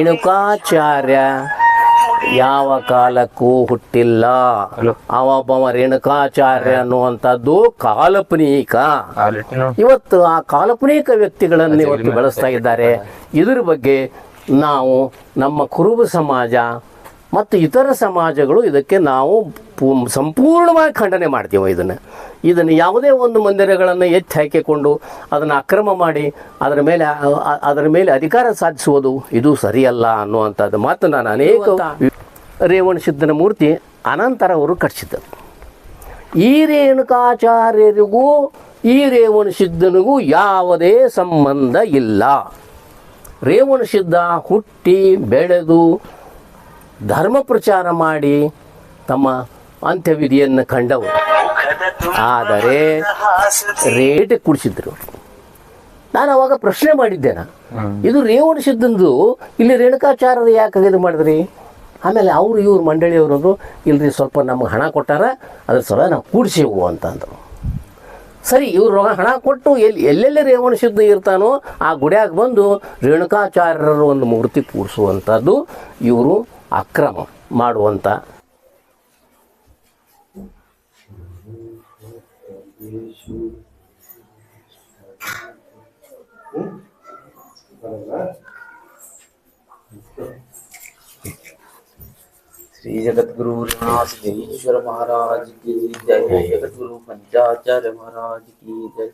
ರೇಣುಕಾಚಾರ್ಯ ಯಾವ ಕಾಲಕ್ಕೂ ಹುಟ್ಟಿಲ್ಲ. ಅವೊಬ್ಬವ ರೇಣುಕಾಚಾರ್ಯ ಅನ್ನುವಂಥದ್ದು ಕಾಲ್ಪನಿಕ. ಇವತ್ತು ಆ ಕಾಲ್ಪನಿಕ ವ್ಯಕ್ತಿಗಳನ್ನು ಇವತ್ತು ಬೆಳೆಸ್ತಾ ಇದ್ದಾರೆ. ಇದ್ರ ಬಗ್ಗೆ ನಾವು ನಮ್ಮ ಕುರುಬ ಸಮಾಜ ಮತ್ತು ಇತರ ಸಮಾಜಗಳು ಇದಕ್ಕೆ ನಾವು ಪೂ- ಸಂಪೂರ್ಣವಾಗಿ ಖಂಡನೆ ಮಾಡ್ತೀವಿ ಇದನ್ನು. ಇದನ್ನು ಯಾವುದೇ ಒಂದು ಮಂದಿರಗಳನ್ನು ಎತ್ತಿ ಹಾಕಿಕೊಂಡು ಅದನ್ನು ಅಕ್ರಮ ಮಾಡಿ ಅದರ ಮೇಲೆ ಅದರ ಮೇಲೆ ಅಧಿಕಾರ ಸಾಧಿಸುವುದು ಇದು ಸರಿಯಲ್ಲ ಅನ್ನುವಂಥದ್ದು ಮತ್ತು ನಾನು ಅನೇಕ ರೇವಣ ಸಿದ್ಧನ ಮೂರ್ತಿ ಅನಂತರ ಅವರು ಕಟ್ಟಿಸಿದ್ದರು ಈ ರೇಣುಕಾಚಾರ್ಯರಿಗೂ ಈ ರೇವಣ ಸಿದ್ಧನಿಗೂ ಯಾವುದೇ ಸಂಬಂಧ ಇಲ್ಲ. ರೇವಣ ಸಿದ್ಧ ಹುಟ್ಟಿ ಬೆಳೆದು ಧರ್ಮ ಪ್ರಚಾರ ಮಾಡಿ ತಮ್ಮ ಅಂತ್ಯವಿಧಿಯನ್ನು ಕಂಡವರು. ಆದರೆ ರೇಟ್ ಕುಡಿಸಿದ್ರು. ನಾನು ಅವಾಗ ಪ್ರಶ್ನೆ ಮಾಡಿದ್ದೇನೆ ಇದು ರೇವಣ ಸಿದ್ಧಂದು ಇಲ್ಲಿ ರೇಣುಕಾಚಾರ್ಯರು ಯಾಕೆ ಇದು ಮಾಡಿದ್ರಿ? ಆಮೇಲೆ ಅವರು ಇವ್ರು ಮಂಡಳಿಯವರು ಅಂದರು ಇಲ್ರಿ ಸ್ವಲ್ಪ ನಮಗೆ ಹಣ ಕೊಟ್ಟಾರ ಅದ್ರ ಸಲ ನಾವು ಕೂಡಿಸೇವು ಅಂತ ಅಂದರು ಸರಿ ಇವ್ರು ಹಣ ಕೊಟ್ಟು ಎಲ್ಲಿ ಎಲ್ಲೆಲ್ಲಿ ರೇವಣ ಸಿದ್ಧ ಇರ್ತಾನೋ ಆ ಗುಡಿಯಾಗ ಬಂದು ರೇಣುಕಾಚಾರ್ಯರ ಒಂದು ಮೂರ್ತಿ ಕೂಡಿಸುವಂಥದ್ದು ಇವರು ಅಕ್ರಮ ಮಾಡುವಂಥ श्री जगतगुरु रघुनाथ देवेश्वर महाराज की जय जगतगुरु पंचाचार्य महाराज की जय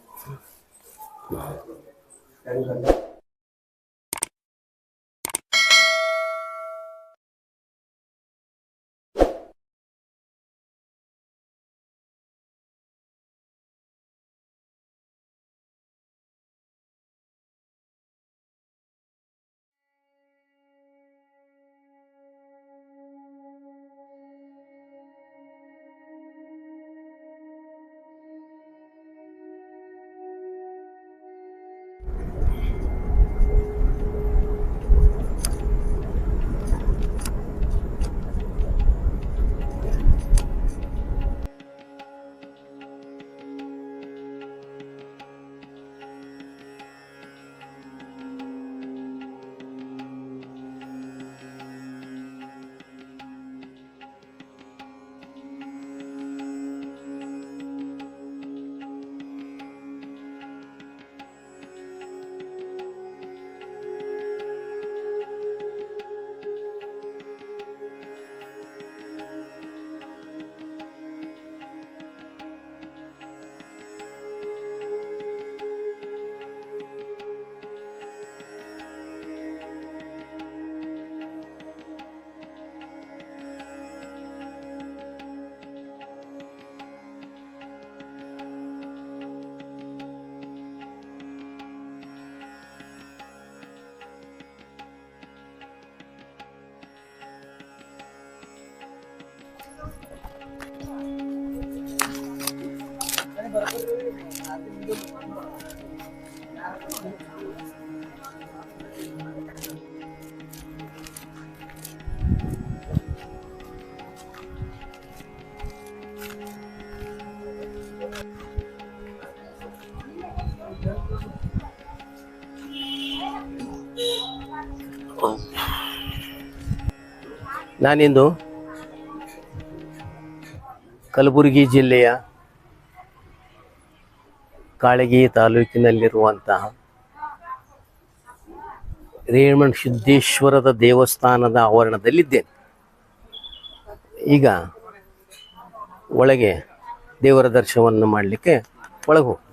ನಾನಿಂದು ಕಲಬುರಗಿ ಜಿಲ್ಲೆಯ ಕಾಳಗಿ ತಾಲೂಕಿನಲ್ಲಿರುವಂತಹ ರೇಮಣ್ ಸಿದ್ದೇಶ್ವರದ ದೇವಸ್ಥಾನದ ಆವರಣದಲ್ಲಿದ್ದೇನೆ. ಈಗ ಒಳಗೆ ದೇವರ ದರ್ಶನವನ್ನು ಮಾಡಲಿಕ್ಕೆ ಒಳಗೆ ಹೋಗಿ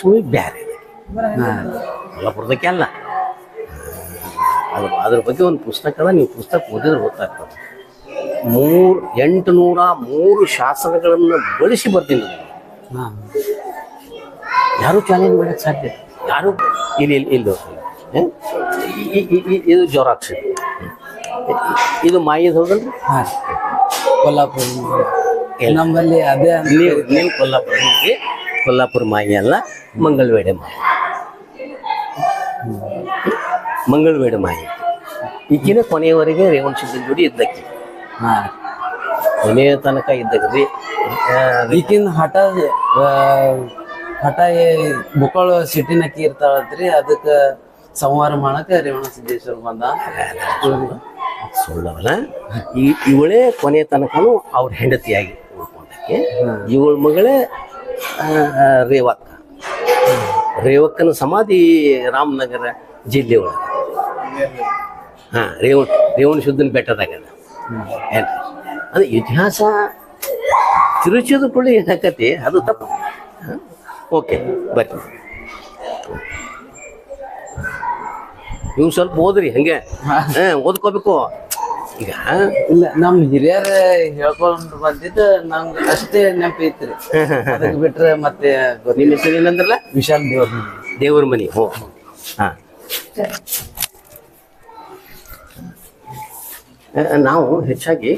ಲಕ್ಷ್ಮಿ ಬ್ಯಾರೆ ಅಲ್ಲ. ಅದ್ರ ಅದ್ರ ಬಗ್ಗೆ ಒಂದು ಪುಸ್ತಕ ಅದ ನೀವು ಪುಸ್ತಕ ಓದಿದ್ರೆ ಗೊತ್ತಾಗ್ತದೆ. ಮೂರು ಎಂಟು ನೂರ ಮೂರು ಶಾಸನಗಳನ್ನು ಬಳಸಿ ಬರ್ತೀನಿ ನಾನು. ಯಾರು ಚಾಲೆಂಜ್ ಮಾಡಕ್ ಸಾಧ್ಯ? ಯಾರು? ಇಲ್ಲಿ ಇಲ್ಲಿ ಇದು ಜೋರಾಕ್ಷಿ ಇದು ಮಾಯಿದ ಹೌದಲ್ರಿ ಹಾಂ. ಕೊಲ್ಲಾಪುರ. ನಮ್ಮಲ್ಲಿ ಅದೇ ನೀವು ನೀವು ಕೊಲ್ಲಾಪುರ ಕೊಲ್ಲಾಪುರ ಮಾಯಿ ಅಲ್ಲ ಮಂಗಳವೇಡೆ ಮಾಯಿ. ಮಂಗಳವೇಡೆ ಮಾಯಿ. ಈಗಿನ ಕೊನೆಯವರೆಗೆ ರೇವಣ ಸಿದ್ಧನ ಜೋಡಿ ಇದ್ದಕ್ಕೆ. ಕೊನೆಯ ತನಕ ಇದ್ದಕ್ರಿ ಈಗಿನ ಹಠ ಹಠ ಬುಕ್ಕಳು ಸಿಟಿನಕ್ಕಿ ಇರ್ತಾಳತ್ರಿ ಅದಕ್ಕ ಸಂಹಾರ ಮಾಡಕ್ಕೆ ರೇವಣ ಸಿದ್ದೇಶ್ವರ ಬಂದ. ಸುಳ್ಳವಲ್ಲ. ಈ ಇವಳೇ ಕೊನೆಯ ತನಕನೂ ಅವ್ರ ಹೆಂಡತಿಯಾಗಿ ಉಳ್ಕೊಂಡಕ್ಕೆ. ಇವಳ ಮಗಳೇ ರೇವಕ್ಕ. ರೇವಕ್ಕನ ಸಮಾಧಿ ರಾಮನಗರ ಜಿಲ್ಲೆ ಒಳಗೆ. ಹಾಂ ರೇವಣ ರೇವಣ ಶುದ್ಧನ ಬೆಟ್ಟದಾಗ ಅದ. ಏನ್ರಿ ಅದು ಇತಿಹಾಸ ತಿರುಚಿದ ಕೂಡ ಏನಾಕತಿ? ಅದು ತಪ್ಪು. ಓಕೆ ಬರ್ರಿ. ನೀವು ಸ್ವಲ್ಪ ಓದ್ರಿ ಹಂಗೆ. ಹಾಂ ಓದ್ಕೋಬೇಕು. ಈಗ ಇಲ್ಲ ನಮ್ ಹಿರಿಯರ ಹೇಳ್ಕೊಂಡು ಬಂದಿದ್ದು ನಮ್ಗೆ ಅಷ್ಟೇ ನೆನಪೈತ್ರಿ ಅದಕ್ಕೆ ಬಿಟ್ರೆ ಮತ್ತೆ ಗೊತ್ತಿಲ್ಲ. ನಿಮ್ಮ ಹೆಸರು ಏನಂದ್ರಲ್ಲ? ವಿಶಾಲ್ ದೇವ್ರ ದೇವ್ರ ಮನೆ. ಹೋ. ನಾವು ಹೆಚ್ಚಾಗಿ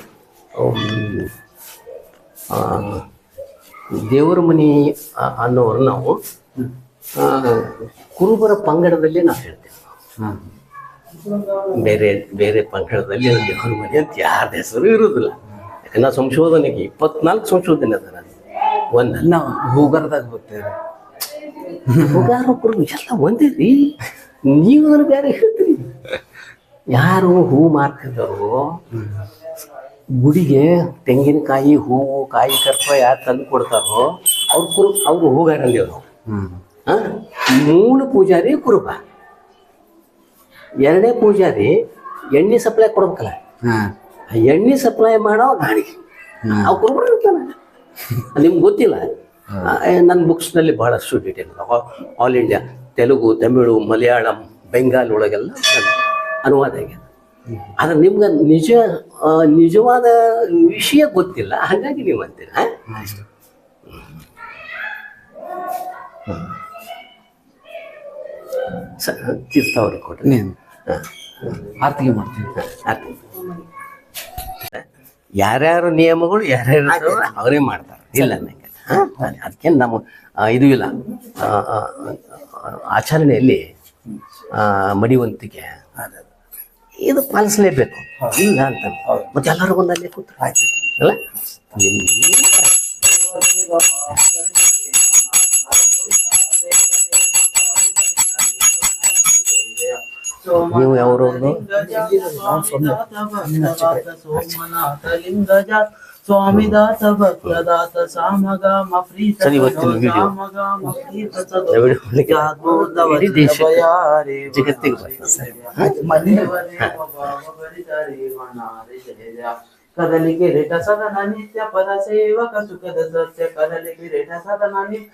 ದೇವರ ಮನಿ ಅನ್ನೋರು ನಾವು ಕುರುಬರ ಪಂಗಡದಲ್ಲಿ ನಾವು ಹೇಳ್ತೇವೆ. ಬೇರೆ ಬೇರೆ ಪಂಗಡದಲ್ಲಿ ದೇವರ ಮನಿ ಅಂತ ಯಾರ್ದ ಹೆಸರು ಇರುವುದಿಲ್ಲ ಯಾಕಂದ್ರೆ ನಾ ಸಂಶೋಧನೆಗೆ ಇಪ್ಪತ್ನಾಲ್ಕು ಸಂಶೋಧನೆ ಅದ ನಾನು ಒಂದಲ್ಲ ನಾವು ಹೂಗಾರದಾಗ ಹೋಗ್ತೇವ್ರಿ ಹೂಗಾರೊಬ್ಬರು ಎಲ್ಲ ಒಂದೇ ರೀ. ನೀವು ಅದನ್ನು ಬೇರೆ ಹೇಳ್ತೀರಿ. ಯಾರು ಹೂ ಮಾರ್ತಿದ್ದವರು ಗುಡಿಗೆ ತೆಂಗಿನಕಾಯಿ ಹೂವು ಕಾಯಿ ಕರ್ಪ ಯಾರು ತಂದು ಕೊಡ್ತಾರೋ ಅವ್ರು ಕುರು ಅವ್ರು ಹೂಗಾರ ಅವರು ಆ? ಮೂಲ ಪೂಜಾರಿ ಕುರುಬ. ಎರಡನೇ ಪೂಜಾರಿ ಎಣ್ಣೆ ಸಪ್ಲೈ ಕೊಡ್ಬೇಕಲ್ಲ. ಆ ಎಣ್ಣೆ ಸಪ್ಲೈ ಮಾಡೋ ಗಾಡಿ ಅವು ಕುರುಬರು ಇರ್ತಾನೆ ನಿಮ್ಗೆ ಗೊತ್ತಿಲ್ಲ? ನನ್ನ ಬುಕ್ಸ್ನಲ್ಲಿ ಬಹಳಷ್ಟು detail all India Telugu Tamil Malayalam Bengal ಒಳಗೆಲ್ಲ ಅನುವಾದ ಆಗ್ಯದ ಆದ್ರೆ ನಿಮ್ಗೆ ನಿಜ ನಿಜವಾದ ವಿಷಯ ಗೊತ್ತಿಲ್ಲ. ಹಾಗಾಗಿ ನೀವು ಅಂತೀರ? ಸರ್ ಸ- ತೀರ್ಥ ಅವ್ರಿಗೆ ಕೊಡ್ರಿ. ನೀನು. ಆರ್ತಿಗೆ ಮಾಡ್ತೀವಿ. ಅರ್ಥ ಯಾರ್ಯಾರ ನಿಯಮಗಳು ಯಾರ್ಯಾರು ಅವರೇ ಮಾಡ್ತಾರೆ. ಇಲ್ಲ ನನಗೆ ಅದಕ್ಕೆ ನಮ್ಮ ಇದು ಇಲ್ಲ. ಆಚರಣೆಯಲ್ಲಿ ಮಡಿವಂತಿಕೆ. ಇದು ಪಾಲಿಸಲೇಬೇಕು. ಇಲ್ಲ ಅಂತ ಮತ್ತೆ ಎಲ್ಲರೂ ಒಂದಲ್ಲೇ ಕೂತ್ರೆ ಆಯ್ತು. ಅಲ್ಲ ನೀವು ಯಾವ್ರವ್ರದ್ದು ಸ್ವಾಮಿ ದಾತ ಭಕ್ತದಾತ ಸಾಮಗಾಮ ಪ್ರೀತ ಸರಿ, ಇವತ್ತಿನ ವಿಡಿಯೋ. ಇಡೀ ದೇಶಕ್ಕೆ, ಜಗತ್ತಿಗೆ ಬರ್ತದೆ. ಕದಲಿಗೆ ರೇಟ ಸದನ ನಿತ್ಯ ಪದ ಸೇವಕ ಸುಖದ ಸತ್ಯ ಕದಲಿಗೆ ರೇಟ ಸದನ ನಿತ್ಯ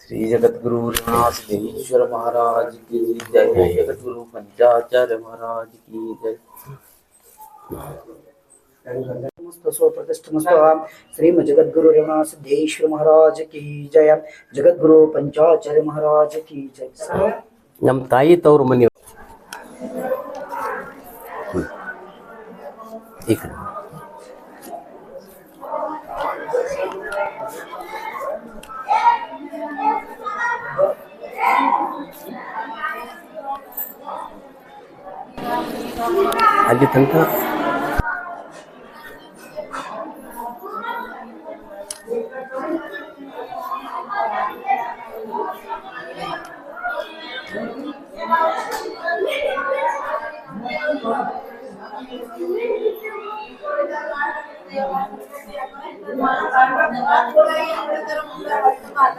श्री जगतगुरु सिद्धेश्वर महाराज की जय जगतगुरु पंचाचार्य महाराज की जय नमस्ते स्वप्रतिष्ठमस्तु श्रीम जगद्गुरु रेवणा सिद्धेश्वर महाराज की जय जगद्गुरु पंचाचार्य महाराज की जय ನಮ್ಮ ತಾಯಿ ತವ್ರ ಮನೆ ಹ್ಮ್. ಈ ಕಡೆ ಅಲ್ಲಿ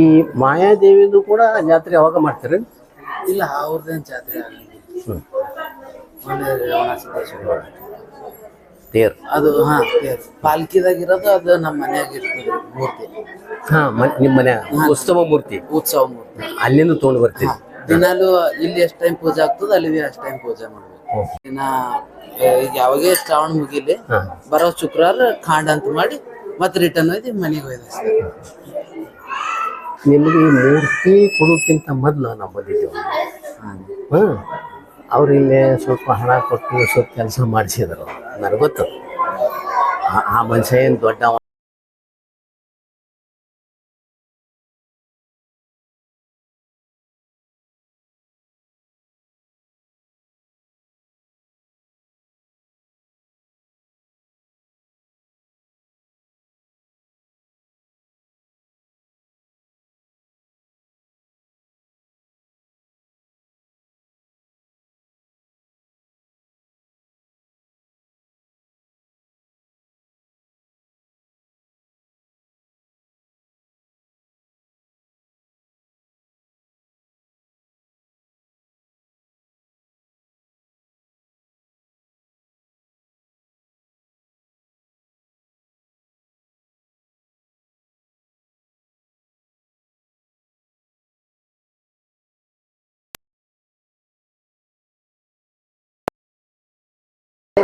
ಈ ಮಾಯಾದೇವಿದು ಕೂಡ ಜಾತ್ರೆ ಯಾವಾಗ ಮಾಡ್ತೀರಿ? ಇಲ್ಲ ಅವ್ರದ್ದೇನು ಜಾತ್ರೆ ಸಿದ್ದೇಶ್ವರ ತೇರ್. ಅದು ಹಾ ಪಾಲ್ಕಿದಾಗಿರೋದು ಅದು ನಮ್ಮ ಮನ್ಯಾಗ ಇರ್ತದೆ ಮೂರ್ತಿ. ಹಾ ನಿಮ್ಮ ಮನೆ ಉತ್ಸವ ಮೂರ್ತಿ. ಉತ್ಸವ ಮೂರ್ತಿ. ಅಲ್ಲಿಂದ ತೊಗೊಂಡು ಬರ್ತೀವಿ ದಿನಾಲು ಇಲ್ಲಿ ಎಷ್ಟು ಟೈಮ್ ಪೂಜೆ ಆಗ್ತದೆ ಅಲ್ಲಿ ಅಷ್ಟು ಟೈಮ್ ಪೂಜೆ ಮಾಡ್ಬೇಕು. ದಿನ ಈಗ ಯಾವಾಗೇ ಶ್ರಾವಣ ಮುಗಿಲಿ ಬರೋ ಶುಕ್ರವಾರ ಖಾಂಡ್ ಅಂತ ಮಾಡಿ ಮತ್ತೆ ರಿಟರ್ನ್ ಹೋಗಿ ಮನೆಗೆ ಒಯ್ದ ನಿಮಗೆ ಮೂರ್ತಿ ಕೊಡೋಕ್ಕಿಂತ ಮೊದಲು ನಾವು ಬಂದಿದ್ದೇವೆ ಹ್ಞೂ ಅವ್ರು ಇಲ್ಲೇ ಸ್ವಲ್ಪ ಹಣ ಕೊಟ್ಟು ಸ್ವಲ್ಪ ಕೆಲಸ ಮಾಡಿಸಿದರು. ನನಗೆ ಗೊತ್ತು. ಆ- ಆ ಮನುಷ್ಯ ಏನು ದೊಡ್ಡ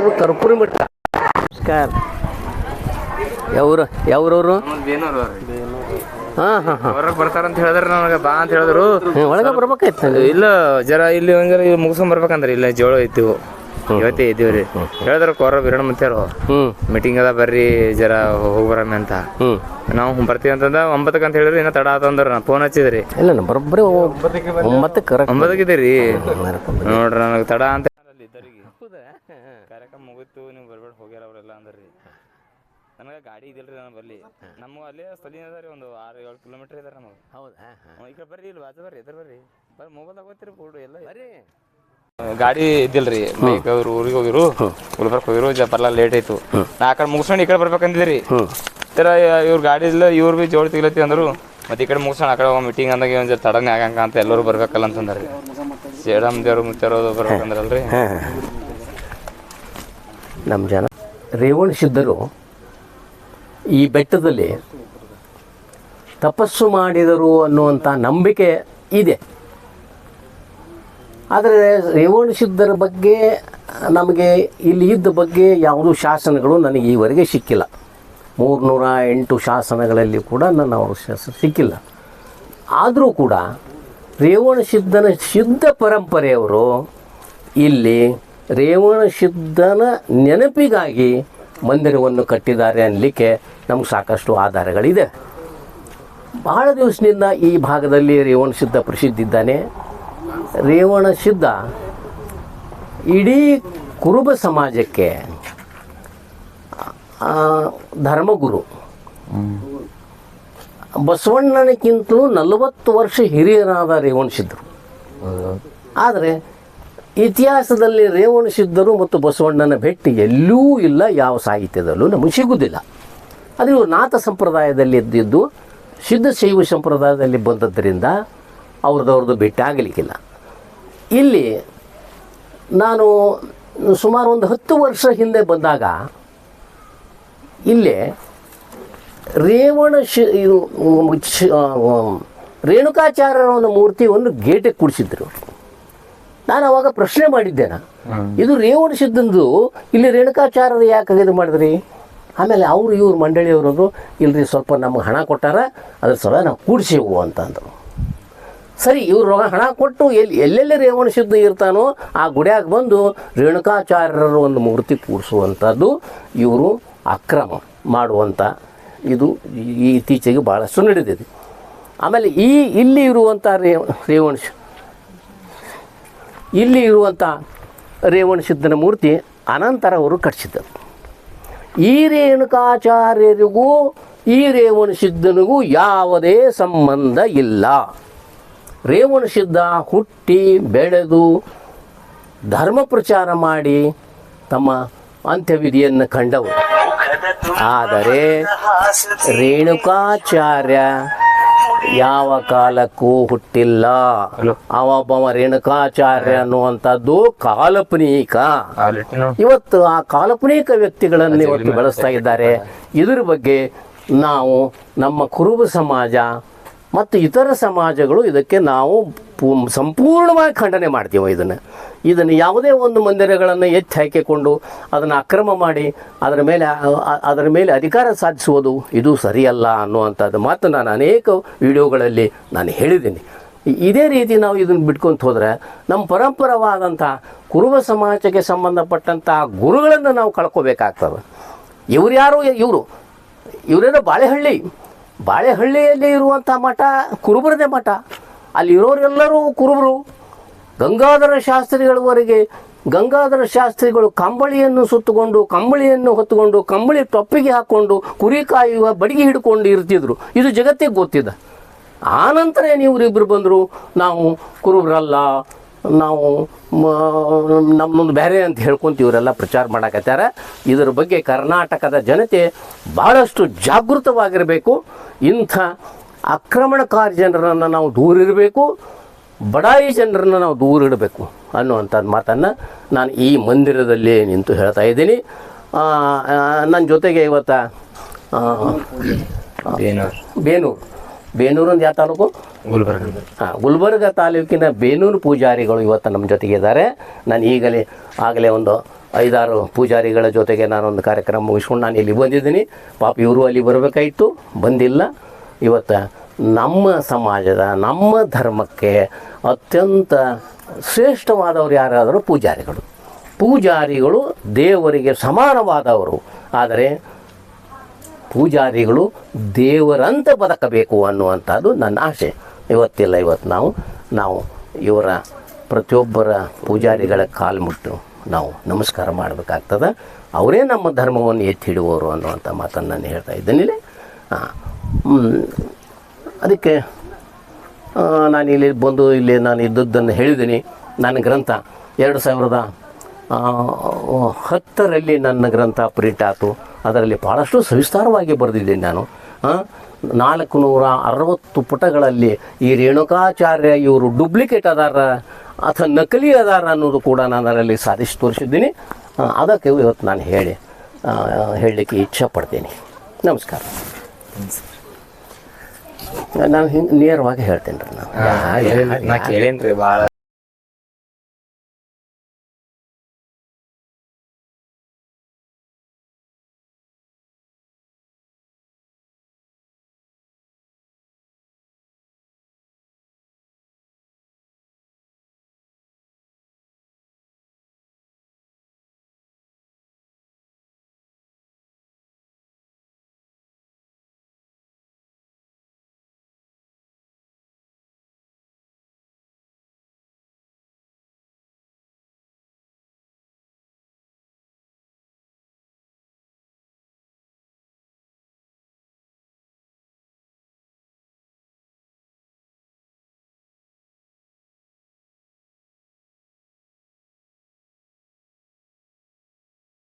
ಅವ್ರು ಕರ್ಪೂರಿ ಮಠ. ನಮಸ್ಕಾರ. ಯಾವ್ರ ಯಾವ್ರವ್ರು? ಹಾಂ ಹಾಂ ಹಾಂ. ಹೊರಗ್ ಬರ್ತಾರಂತ ಹೇಳಿದ್ರ ನನಗ ಬಾ ಅಂತ ಹೇಳಿದ್ರು. ಒಳಗೆ ಬರ್ಬೇಕಾಯ್ತು ಇಲ್ಲ ಜರ ಇಲ್ಲಿ ಒಂಜರ ಇಲ್ಲಿ ಮುಗಿಸ್ಕೊಂಡ್ ಬರ್ಬೇಕಂದ್ರ ಇಲ್ಲ ಜೋಳ ಇದ್ದೀವು ಇವತ್ತೇ ಇದ್ದೀವ್ರಿ ಹೇಳಿದ್ರ ಕೊರ ಬಿರಣ ಮಂತ್ಯಾರು ಹ್ಞೂ ಮೀಟಿಂಗ್ ಅದ ಬರ್ರಿ ಜರ ಹೋಗ್ಬರಮ್ಮೆ ಅಂತ. ಹ್ಞೂ ನಾವು ಬರ್ತೀವಿ ಅಂತಂದ ಒಂಬತ್ತಕ್ಕೆ ಅಂತ ಹೇಳಿದ್ರಿ ಇನ್ನ ತಡ ಆತಂದ್ರ ನಾ ಫೋನ್ ಹಚ್ಚಿದ್ರಿ. ಇಲ್ಲ ಬರೋಬ್ಬರಿ ಒಂಬತ್ತು ಕರೆಕ್ಟ್ ಒಂಬತ್ತಕ್ಕೆ ಇದೀರಿ ನೋಡ್ರಿ ನನಗೆ ತಡ ಅಂತ ಕಾರ್ಯಕ್ರಮ ಮುಗಿತು ನೀವು ಬರ್ಬೇಡ ಹೋಗ್ಯಾರ ಅವರೆಲ್ಲ ಅಂದ್ರಿ. ನನಗೆ ಗಾಡಿ ಇದಿಲ್ರಿ ನಾನು ಬರ್ಲಿ. ನಮ್ಮ ಅಲ್ಲೇ ಸ್ಥಳೀಯ ಅದ ರೀ ಒಂದು ಆರು ಏಳು ಕಿಲೋಮೀಟರ್ ಇದಾರೆ ನಮಗೆ. ಹೌದಾ ಈಗ ಬರ್ರಿ ಇಲ್ಲಿ ಬಾಜು ಬರ್ರಿ ಎದ್ರ ಬರ್ರಿ. ಬರ್ರಿ ಮೊಬೈಲ್ ಓದ್ತಿರಿ ಕೊಡು ಎಲ್ಲ. ಬರ್ರಿ. ಗಾಡಿ ಇದ್ದಿಲ್ರಿ ಬೈಕ್ ಅವ್ರು ಊರಿಗೆ ಹೋಗಿರು ಗುಲ್ಬರ್ಗ್ ಹೋಗಿರು ಜ ಬರ್ಲ ಲೇಟ್ ಆಯ್ತು ನಾ ಆ ಕಡೆ ಮುಗಿಸ್ಕೊಂಡು ಈ ಕಡೆ ಬರ್ಬೇಕಂದಿದ್ರಿ. ತರ ಇವ್ರ ಗಾಡಿ ಇಲ್ಲ ಇವ್ರು ಬಿ ಜೋಡಿ ತಿಗ್ಲತ್ತಿ ಅಂದ್ರು. ಮತ್ತೆ ಈ ಕಡೆ ಮುಗಿಸ್ಕೊಂಡು ಆ ಕಡೆ ಮೀಟಿಂಗ್ ಅಂದಾಗ ಒಂದ್ ಜರ ತಡನೆ ಆಗಂಗ ಅಂತ ಎಲ್ಲರೂ ಬರ್ಬೇಕಲ್ಲ ಅಂತಂದ್ರಿ. ಸೇಡಮ್ ದೇವ್ರು ಮುತ್ತರೋದು ಬರ್ಬೇಕಂದ್ರಲ್ರಿ. ನಮ್ಮ ಜನ. ರೇವಣ ಸಿದ್ಧರು ಈ ಬೆಟ್ಟದಲ್ಲಿ ತಪಸ್ಸು ಮಾಡಿದರು ಅನ್ನುವಂಥ ನಂಬಿಕೆ ಇದೆ. ಆದರೆ ರೇವಣ ಸಿದ್ಧರ ಬಗ್ಗೆ, ನಮಗೆ ಇಲ್ಲಿ ಇದ್ದ ಬಗ್ಗೆ ಯಾವುದೂ ಶಾಸನಗಳು ನನಗೆ ಈವರೆಗೆ ಸಿಕ್ಕಿಲ್ಲ. ಮೂರ್ನೂರ ಎಂಟು ಶಾಸನಗಳಲ್ಲಿ ಕೂಡ ನನ್ನ ಅವರು ಶಾಸನ ಸಿಕ್ಕಿಲ್ಲ. ಆದರೂ ಕೂಡ ರೇವಣ ಸಿದ್ಧನ ಸಿದ್ಧ ಪರಂಪರೆಯವರು ಇಲ್ಲಿ ರೇವಣ ಸಿದ್ಧನ ನೆನಪಿಗಾಗಿ ಮಂದಿರವನ್ನು ಕಟ್ಟಿದ್ದಾರೆ ಅನ್ನಲಿಕ್ಕೆ ನಮ್ಗೆ ಸಾಕಷ್ಟು ಆಧಾರಗಳಿದೆ. ಬಹಳ ದಿವಸದಿಂದ ಈ ಭಾಗದಲ್ಲಿ ರೇವಣ ಸಿದ್ಧ ಪ್ರಸಿದ್ಧಿದ್ದಾನೆ. ರೇವಣ ಸಿದ್ಧ ಇಡೀ ಕುರುಬ ಸಮಾಜಕ್ಕೆ ಧರ್ಮಗುರು. ಬಸವಣ್ಣನಕ್ಕಿಂತಲೂ ನಲವತ್ತು ವರ್ಷ ಹಿರಿಯರಾದ ರೇವಣ ಸಿದ್ಧರು ಆದರೆ ಇತಿಹಾಸದಲ್ಲಿ ರೇವಣ ಸಿದ್ಧರು ಮತ್ತು ಬಸವಣ್ಣನ ಭೇಟಿ ಎಲ್ಲೂ ಇಲ್ಲ, ಯಾವ ಸಾಹಿತ್ಯದಲ್ಲೂ ನಮಗೆ ಸಿಗುವುದಿಲ್ಲ. ಅದು ನಾಥ ಸಂಪ್ರದಾಯದಲ್ಲಿ ಇದ್ದಿದ್ದು, ಸಿದ್ಧ ಶೈವ ಸಂಪ್ರದಾಯದಲ್ಲಿ ಬಂದದ್ದರಿಂದ ಅವ್ರದ್ದು ಭೇಟಿ ಆಗಲಿಕ್ಕಿಲ್ಲ. ಇಲ್ಲಿ ನಾನು ಸುಮಾರು ಒಂದು ಹತ್ತು ವರ್ಷ ಹಿಂದೆ ಬಂದಾಗ, ಇಲ್ಲಿ ರೇವಣ ಶಿ ಇದು ರೇಣುಕಾಚಾರ್ಯರ ಒಂದು ಮೂರ್ತಿ ಒಂದು ಗೇಟಿಗೆ ಕೂಡಿಸಿದ್ರು. ನಾನು ಅವಾಗ ಪ್ರಶ್ನೆ ಮಾಡಿದ್ದೇನೆ ಇದು ರೇವಣ ಸಿದ್ಧಂದು, ಇಲ್ಲಿ ರೇಣುಕಾಚಾರ್ಯರು ಯಾಕೆ ಇದು ಮಾಡಿದ್ರಿ? ಆಮೇಲೆ ಅವರು ಇವ್ರು ಮಂಡಳಿಯವರು ಇಲ್ರಿ ಸ್ವಲ್ಪ ನಮ್ಗೆ ಹಣ ಕೊಟ್ಟಾರ, ಅದ್ರ ಸಲ ನಾವು ಕೂಡಿಸೇವು ಅಂತಂದರು ಸರಿ, ಇವರು ಹಣ ಕೊಟ್ಟು ಎಲ್ಲಿ, ಎಲ್ಲೆಲ್ಲಿ ರೇವಣ ಇರ್ತಾನೋ, ಆ ಗುಡಿಯಾಗ ಬಂದು ರೇಣುಕಾಚಾರ್ಯರ ಒಂದು ಮೂರ್ತಿ ಕೂಡಿಸುವಂಥದ್ದು ಇವರು ಅಕ್ರಮ ಮಾಡುವಂಥ ಇದು ಇತ್ತೀಚೆಗೆ ಭಾಳಷ್ಟು ನಡೆದಿದೆ. ಆಮೇಲೆ ಈ, ಇಲ್ಲಿ ಇರುವಂಥ ರೇ ರೇವಣ ಇಲ್ಲಿ ಇರುವಂಥ ರೇವಣ ಸಿದ್ಧನ ಮೂರ್ತಿ ಅನಂತರ ಅವರು ಕಟ್ಟಿಸಿದ್ದರು ಈ ರೇಣುಕಾಚಾರ್ಯರಿಗೂ, ಈ ರೇವಣ ಸಿದ್ಧನಿಗೂ ಯಾವುದೇ ಸಂಬಂಧ ಇಲ್ಲ. ರೇವಣ ಸಿದ್ಧ ಹುಟ್ಟಿ, ಬೆಳೆದು, ಧರ್ಮ ಪ್ರಚಾರ ಮಾಡಿ ತಮ್ಮ ಅಂತ್ಯವಿಧಿಯನ್ನು ಕಂಡವು ಆದರೆ ರೇಣುಕಾಚಾರ್ಯ ಯಾವ ಕಾಲಕ್ಕೂ ಹುಟ್ಟಿಲ್ಲ. ಅವೊಬ್ಬವ ರೇಣುಕಾಚಾರ್ಯ ಅನ್ನುವಂಥದ್ದು ಕಾಲ್ಪನಿಕ. ಇವತ್ತು ಆ ಕಾಲ್ಪನಿಕ ವ್ಯಕ್ತಿಗಳನ್ನು ಇವತ್ತು ಬೆಳೆಸ್ತಾ ಇದ್ದಾರೆ. ಇದ್ರ ಬಗ್ಗೆ ನಾವು ನಮ್ಮ ಕುರುಬ ಸಮಾಜ ಮತ್ತು ಇತರ ಸಮಾಜಗಳು ಇದಕ್ಕೆ ನಾವು ಪೂ- ಸಂಪೂರ್ಣವಾಗಿ ಖಂಡನೆ ಮಾಡ್ತೀವಿ ಇದನ್ನು. ಇದನ್ನು ಯಾವುದೇ ಒಂದು ಮಂದಿರಗಳನ್ನು ಎತ್ತಿ ಹಾಕಿಕೊಂಡು ಅದನ್ನು ಅಕ್ರಮ ಮಾಡಿ ಅದರ ಮೇಲೆ ಅದರ ಮೇಲೆ ಅಧಿಕಾರ ಸಾಧಿಸುವುದು ಇದು ಸರಿಯಲ್ಲ ಅನ್ನುವಂಥದ್ದು ಮಾತು ನಾನು ಅನೇಕ ವಿಡಿಯೋಗಳಲ್ಲಿ ನಾನು ಹೇಳಿದ್ದೀನಿ. ಇದೇ ರೀತಿ ನಾವು ಇದನ್ನು ಬಿಟ್ಕೊಂತ ಹೋದರೆ ನಮ್ಮ ಪರಂಪರವಾದಂಥ ಕುರುಬ ಸಮಾಜಕ್ಕೆ ಸಂಬಂಧಪಟ್ಟಂಥ ಗುರುಗಳನ್ನು ನಾವು ಕಳ್ಕೋಬೇಕಾಗ್ತದೆ. ಇವ್ರು ಯಾರು, ಇವರು, ಇವರೇನೋ ಬಾಳೆಹಳ್ಳಿ ಬಾಳೆಹಳ್ಳಿಯಲ್ಲಿ ಇರುವಂಥ ಮಠ ಕುರುಬರದೇ ಮಠ. ಅಲ್ಲಿರೋರೆಲ್ಲರೂ ಕುರುಬರು. ಗಂಗಾಧರ ಶಾಸ್ತ್ರಿಗಳವರೆಗೆ ಗಂಗಾಧರ ಶಾಸ್ತ್ರಿಗಳು ಕಂಬಳಿಯನ್ನು ಸುತ್ತಕೊಂಡು, ಕಂಬಳಿಯನ್ನು ಹೊತ್ತುಕೊಂಡು, ಕಂಬಳಿ ಟೊಪ್ಪಿಗೆ ಹಾಕ್ಕೊಂಡು ಕುರಿ ಕಾಯುವ ಬಡಿಗೆ ಹಿಡ್ಕೊಂಡು ಇರ್ತಿದ್ರು. ಇದು ಜಗತ್ತಿಗೆ ಗೊತ್ತಿದೆ. ಆನಂತರ ಇವರಿಬ್ಬರು ಬಂದರು? ನಾವು ಕುರುಬರಲ್ಲ. ನಾವು ನಮ್ಮೊಂದು ಬೇರೆ ಅಂತ ಹೇಳ್ಕೊಂತ ಇವರೆಲ್ಲ ಪ್ರಚಾರ ಮಾಡಕತ್ತಾರ. ಇದರ ಬಗ್ಗೆ ಕರ್ನಾಟಕದ ಜನತೆ ಭಾಳಷ್ಟು ಜಾಗೃತವಾಗಿರಬೇಕು. ಇಂಥ ಆಕ್ರಮಣಕಾರಿ ಜನರನ್ನು ನಾವು ದೂರಿರಬೇಕು ಬಡಾಯಿ ಜನರನ್ನು ನಾವು ದೂರಿಡಬೇಕು ಅನ್ನುವಂಥದ್ದು ಮಾತನ್ನು ನಾನು ಈ ಮಂದಿರದಲ್ಲಿ ನಿಂತು ಹೇಳ್ತಾ ಇದ್ದೀನಿ. ನನ್ನ ಜೊತೆಗೆ ಇವತ್ತು ಬೇನೂರು. ಅಂತ ಯಾವ ತಾಲೂಕು? ಗುಲ್ಬರ್ಗ. ಹಾಂ ಗುಲ್ಬರ್ಗ ತಾಲೂಕಿನ ಬೇನೂರು ಪೂಜಾರಿಗಳು ಇವತ್ತು ನಮ್ಮ ಜೊತೆಗೆ ಇದ್ದಾರೆ. ನಾನು ಈಗಲೇ ಆಗಲೇ ಒಂದು ಐದಾರು ಪೂಜಾರಿಗಳ ಜೊತೆಗೆ ನಾನೊಂದು ಕಾರ್ಯಕ್ರಮ ಮುಗಿಸ್ಕೊಂಡು ನಾನು ಇಲ್ಲಿ ಬಂದಿದ್ದೀನಿ. ಪಾಪ ಇವರು ಅಲ್ಲಿ ಬರಬೇಕಾಯಿತು ಬಂದಿಲ್ಲ. ಇವತ್ತು ನಮ್ಮ ಸಮಾಜದ ನಮ್ಮ ಧರ್ಮಕ್ಕೆ ಅತ್ಯಂತ ಶ್ರೇಷ್ಠವಾದವರು ಯಾರಾದರೂ ಪೂಜಾರಿಗಳು. ಪೂಜಾರಿಗಳು ದೇವರಿಗೆ ಸಮಾನವಾದವರು. ಆದರೆ ಪೂಜಾರಿಗಳು ದೇವರಂತ ಬದುಕಬೇಕು ಅನ್ನುವಂಥದ್ದು ನನ್ನ ಆಸೆ. ಇವತ್ತಿಲ್ಲ, ಇವತ್ತು ನಾವು ನಾವು ಇವರ ಪ್ರತಿಯೊಬ್ಬರ ಪೂಜಾರಿಗಳ ಕಾಲು ಮುಟ್ಟು ನಾವು ನಮಸ್ಕಾರ ಮಾಡಬೇಕಾಗ್ತದೆ. ಅವರೇ ನಮ್ಮ ಧರ್ಮವನ್ನು ಎತ್ತಿ ಹಿಡುವವರು ಅನ್ನುವಂಥ ಮಾತನ್ನು ನಾನು ಹೇಳ್ತಾ ಇದ್ದೇನೆ ಅದಕ್ಕೆ ನಾನು ಇಲ್ಲಿ ಬಂದು ಇಲ್ಲಿ ನಾನು ಇದ್ದದ್ದನ್ನು ಹೇಳಿದ್ದೀನಿ. ನನ್ನ ಗ್ರಂಥ ಎರಡು ಸಾವಿರದ ಹತ್ತರಲ್ಲಿ ನನ್ನ ಗ್ರಂಥ ಪ್ರಿಂಟ್ ಆಯಿತು ಅದರಲ್ಲಿ ಭಾಳಷ್ಟು ಸವಿಸ್ತಾರವಾಗಿ ಬರೆದಿದ್ದೇನೆ ನಾನು. ನಾಲ್ಕು ನೂರ ಅರವತ್ತು ಪುಟಗಳಲ್ಲಿ ಈ ರೇಣುಕಾಚಾರ್ಯ ಇವರು ಡೂಪ್ಲಿಕೇಟ್ ಅದಾರ ಅಥವಾ ನಕಲಿ ಅದಾರ ಅನ್ನೋದು ಕೂಡ ನಾನು ಅದರಲ್ಲಿ ಸಾಧಿಸಿ ತೋರಿಸಿದ್ದೀನಿ. ಅದಕ್ಕೆ ಇವತ್ತು ನಾನು ಹೇಳಿ ಹೇಳಲಿಕ್ಕೆ ಇಚ್ಛೆ ಇಚ್ಛಪಡ್ತೀನಿ ನಮಸ್ಕಾರ. ನಾನು ಹಿಂಗೆ ನೇರವಾಗಿ ಹೇಳ್ತೇನೆ ರೀ ನಾನು ಕೇಳೇನ್ರಿ ಭಾಳ